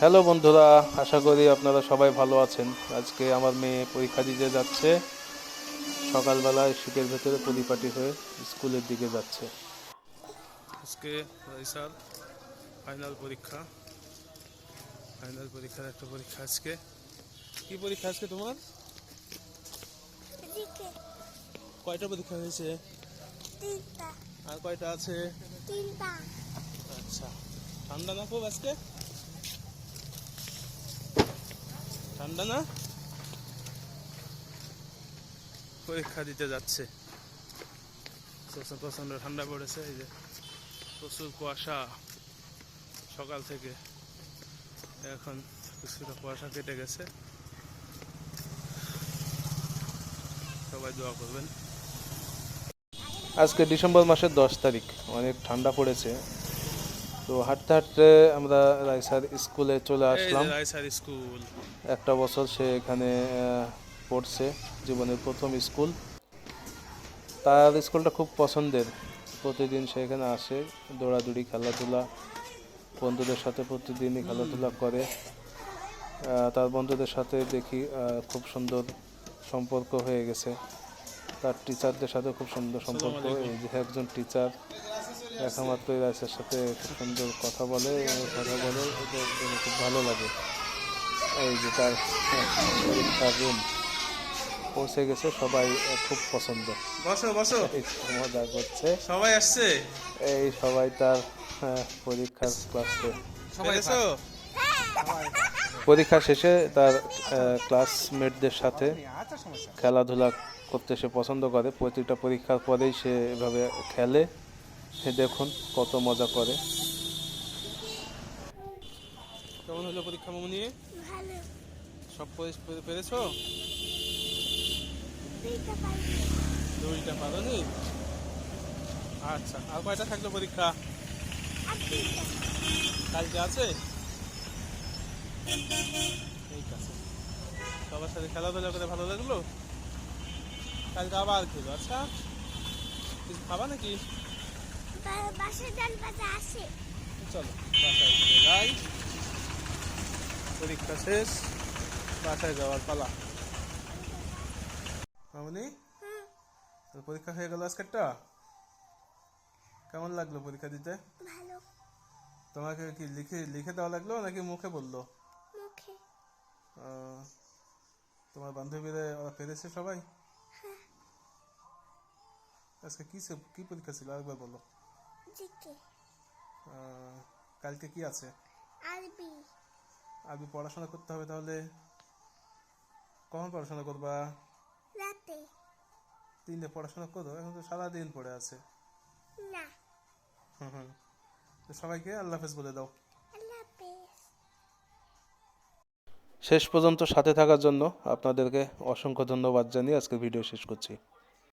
Hello বন্ধুরা আশা করি আপনারা সবাই ভালো আছেন। আজকে আমার মেয়ে পরীক্ষা দিতে যাচ্ছে। সকালবেলায় শীতের ভেতরে পরিপাটি হয়ে স্কুলের দিকে যাচ্ছে। আজকে রাইসার ফাইনাল পরীক্ষা। ফাইনাল পরীক্ষার একটা পরীক্ষা আজকে। কি পরীক্ষা আজকে তোমার? কয়টা পরীক্ষা হয়েছে? আর কয়টা আছে? আচ্ছা। ঠান্ডা না খুব আজকে? ঠান্ডা না? পরীক্ষা দিতে যাচ্ছে। প্রচণ্ড ঠান্ডা পড়েছে এই যে প্রচুর কুয়াশা সকাল থেকে। এখন কিছুটা কুয়াশা কেটে গেছে। সবাই দোয়া করবেন। আজকে ডিসেম্বর মাসের দশ তারিখ অনেক ঠান্ডা পড়েছে। তো হাঁটতে হাঁটতে আমরা রায়সার স্কুলে চলে আসলাম। রাইসার স্কুল। একটা বছর সে এখানে পড়ছে জীবনের প্রথম স্কুল। তার স্কুলটা খুব পছন্দের। প্রতিদিন সে এখানে আসে দৌড়াদৌড়ি খেলাধুলা বন্ধুদের সাথে প্রতিদিনই খেলাধুলা করে। তার বন্ধুদের সাথে দেখি খুব সুন্দর সম্পর্ক হয়ে গেছে। তার টিচারদের সাথে খুব সুন্দর সম্পর্ক। একজন টিচার দেখা মাত্রই রাইসের সাথে খুব সুন্দর কথা বলে কথা বলে খুব ভালো লাগে। এই যে তার তার রুম পৌঁছে গেছে সবাই খুব পছন্দ। বসো বসো। এই মজা করছে। সবাই আসছে? এই সবাই তার আহ, পরীক্ষার ক্লাসে পেরেছ পরীক্ষা শেষে তার ক্লাসমেটদের সাথে খেলাধুলা করতে সে পছন্দ করে। প্রতিটা পরীক্ষার পরেই সে এভাবে খেলে। সে দেখুন কত মজা করে। কেমন হলো পরীক্ষা মামুনি ভালো। সব পেরেছ? দুইটা দুইটা পারোনি? আচ্ছা আর কয়টা থাকল পরীক্ষা? কালকে আছে? ঠিক আছে। সবার সাথে খেলাধুলা করে ভালো লাগল? কালকে আবার খেলো আচ্ছা। কিছু খাবা নাকি? চলো বাসায় চলে যাই। পরীক্ষা শেষ বাসায় যাওয়ার পালা। মামনি তোর পরীক্ষা হয়ে গেল আজকেরটা? কেমন লাগল পরীক্ষা দিতে? ভালো। তোমাকে কি লিখে লিখে দেওয়া লাগল নাকি মুখে বলল? মুখে। তোমার বান্ধবীরা ওরা পেরেছে সবাই? আজকে কি কি পরীক্ষা ছিল? আরেকবার বলো। জিকে। কালকে কি আছে? আরবি। আরবি পড়াশোনা করতে হবে তাহলে। কখন পড়াশোনা করবা? রাতে। তিনটে পড়াশোনা করো এখন তো সারাদিন পড়ে আছে। না। হুম হুম। সবাইকে আল্লাহ হাফেজ বলে দাও। শেষ পর্যন্ত সাথে থাকার জন্য আপনাদেরকে অসংখ্য ধন্যবাদ জানিয়ে আজকে ভিডিও শেষ করছি।